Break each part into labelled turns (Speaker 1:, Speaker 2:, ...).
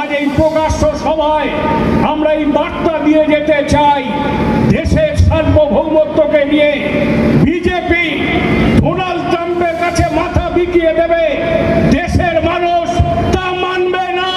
Speaker 1: আজ এই প্রকাশ্য সভায় আমরা এই বার্তা দিয়ে যেতে চাই দেশের সার্বভৌমত্বকে নিয়ে। বিজেপি ডোনাল্ড ট্রাম্পের কাছে মাথা বিকিয়ে দেবে, দেশের মানুষ তা মানবে না।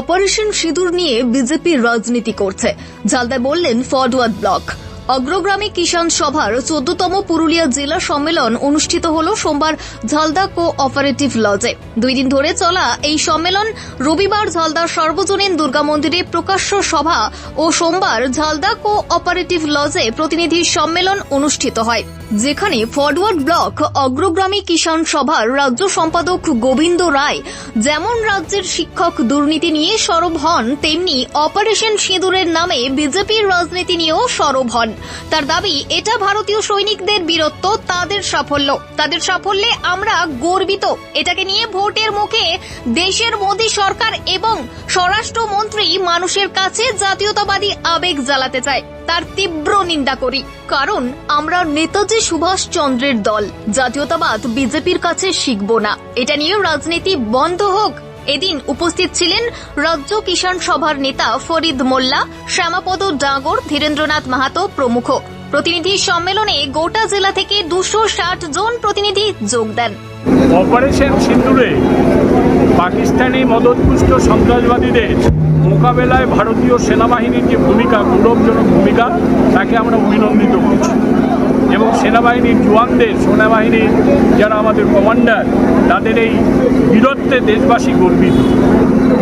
Speaker 2: অপারেশন সিঁদুর নিয়ে বিজেপি রাজনীতি করছে জালদা বললেন ফরওয়ার্ড ব্লক। অগ্রগ্রামী কিষাণ সভার চোদ্দতম পুরুলিয়া জেলা সম্মেলন অনুষ্ঠিত হল সোমবার ঝালদা কো অপারেটিভ লজে। দুই দিন ধরে চলা এই সম্মেলন রবিবার ঝালদা সর্বজনীন দুর্গা মন্দিরে প্রকাশ্য সভা ও সোমবার ঝালদা কো অপারেটিভ লজে প্রতিনিধি সম্মেলন অনুষ্ঠিত হয়, যেখানে ফরওয়ার্ড ব্লক অগ্রগ্রামী কিষাণ সভার রাজ্য সম্পাদক গোবিন্দ রায় যেমন রাজ্যের শিক্ষক দুর্নীতি নিয়ে সরব হন, তেমনি অপারেশন সিঁদুরের নামে বিজেপির রাজনীতি নিয়েও সরব হন। তার দাবি, এটা ভারতীয় সৈনিকদের বীরত্ব, তাদের সাফল্য। তাদের সাফল্যে আমরা গর্বিত। এটাকে নিয়ে ভোটের মুখে দেশের মোদী সরকার এবং স্বরাষ্ট্রমন্ত্রী মানুষের কাছে জাতীয়তাবাদী আবেগ জ্বালাতে চায়। তার তীব্র নিন্দা করি। কারণ, আমরা নেতাজি সুভাষ চন্দ্রের দল। জাতীয়তাবাদ বিজেপির কাছে শিখব না। এটা নিয়ে রাজনীতি বন্ধ হোক। এদিন উপস্থিত ছিলেন রাজ্য কিষাণ সভার নেতা ফরিদ মোল্লা, শ্যামাপদ ডাগর ধীরেন্দ্রনাথ মাহাতো প্রমুখ। প্রতিনিধি সম্মেলনে গোটা জেলা থেকে দুশো জন প্রতিনিধি যোগ দেন।
Speaker 1: অপারেশন সিন্দুরে পাকিস্তানি মদতপুষ্ট সন্ত্রাসবাদীদের মোকাবেলায় ভারতীয় সেনাবাহিনীর যে ভূমিকা গৌরবজনক ভূমিকা, তাকে আমরা অভিনন্দিত করছি। সেনাবাহিনীর জোয়ানদের সেনাবাহিনীর যারা আমাদের কমান্ডার তাদের এই বীরত্বে দেশবাসী গর্বিত।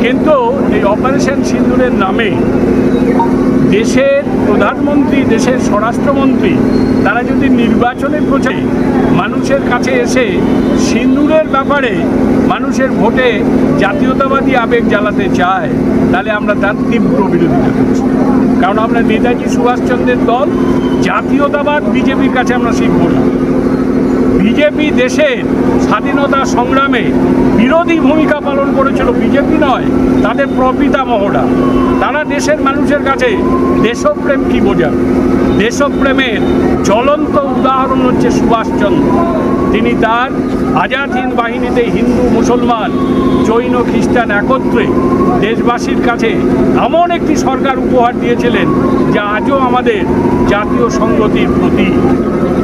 Speaker 1: কিন্তু এই অপারেশন সিন্দুরের নামে দেশের প্রধানমন্ত্রী, দেশের স্বরাষ্ট্রমন্ত্রী, তারা যদি নির্বাচনের প্রচারে মানুষের কাছে এসে সিন্দুরের ব্যাপারে মানুষের ভোটে জাতীয়তাবাদী আবেগ জ্বালাতে চায়, তাহলে আমরা তার তীব্র বিরোধিতা করছি। কারণ আমরা নেতাজি সুভাষচন্দ্রের দল, জাতীয়তাবাদ বিজেপির কাছে আমরা শিখব না বিজেপি দেশের স্বাধীনতা সংগ্রামে বিরোধী ভূমিকা পালন করেছিল বিজেপি নয়, তাদের প্রপিতামহরা তারা দেশের মানুষের কাছে দেশপ্রেম কি বোঝাবে? দেশপ্রেমের জ্বলন্ত উদাহরণ হচ্ছে সুভাষচন্দ্র। তিনি তার আজাদ হিন্দ বাহিনীতে হিন্দু মুসলমান জৈন খ্রিস্টান একত্রে দেশবাসীর কাছে এমন একটি সরকার উপহার দিয়েছিলেন যা আজও আমাদের জাতীয় সংগতির প্রতীক।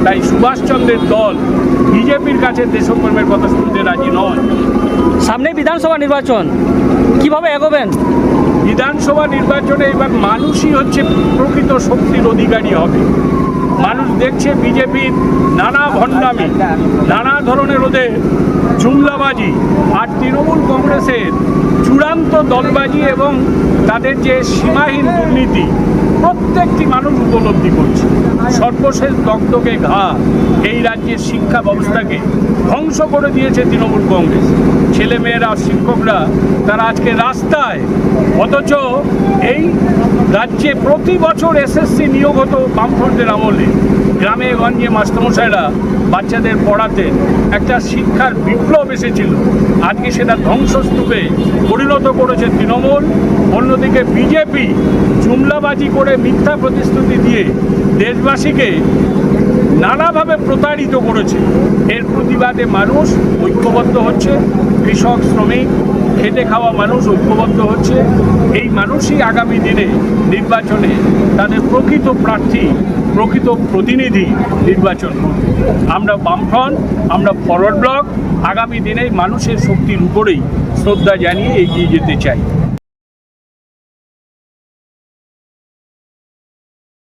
Speaker 1: তাই সুভাষচন্দ্রের দল বিজেপির কাছে দেশপ্রেমের কথা শুনতে রাজি নয়।
Speaker 3: সামনে বিধানসভা নির্বাচন। কীভাবে এগোবেন?
Speaker 1: বিধানসভা নির্বাচনে এবার মানুষই হচ্ছে প্রকৃত শক্তির অধিকারী হবে। মানুষ দেখছে বিজেপির নানা ভণ্ডামি, নানা ধরনের ওদের জুমলাবাজি। আর তৃণমূল কংগ্রেসের চূড়ান্ত দলবাজি এবং তাদের যে সীমাহীন দুর্নীতি প্রত্যেকটি মানুষ উপলব্ধি করছে। সর্বশেষ দগ্ধকে ঘা এই রাজ্যের শিক্ষা ব্যবস্থাকে ধ্বংস করে দিয়েছে তৃণমূল কংগ্রেস। ছেলেমেয়েরা, শিক্ষকরা, তারা আজকে রাস্তায়, অথচ এই রাজ্যে প্রতি বছর এসএসসি নিয়োগ হতো বামফ্রন্টের আমলে। গ্রামে গঞ্জে মাস্টারমশাইরা বাচ্চাদের পড়াতে একটা শিক্ষার বিপ্লব এসেছিল। আজকে সেটা ধ্বংসস্তূপে পরিণত করেছে তৃণমূল। অন্যদিকে বিজেপি জুমলাবাজি করে মিথ্যা প্রতিশ্রুতি দিয়ে দেশবাসীকে নানাভাবে প্রতারিত করেছে। এর প্রতিবাদে মানুষ ঐক্যবদ্ধ হচ্ছে। কৃষক, শ্রমিক, খেটে খাওয়া মানুষ ঐক্যবদ্ধ হচ্ছে। এই মানুষই আগামী দিনে নির্বাচনে তাদের প্রকৃত প্রার্থী প্রকৃত প্রতিনিধি নির্বাচন আমরা বামফ্রন্ট, আমরা ফরওয়ার্ড ব্লক, আগামী দিনে মানুষের শক্তির উপরেই শ্রদ্ধা জানিয়ে এগিয়ে যেতে চাই।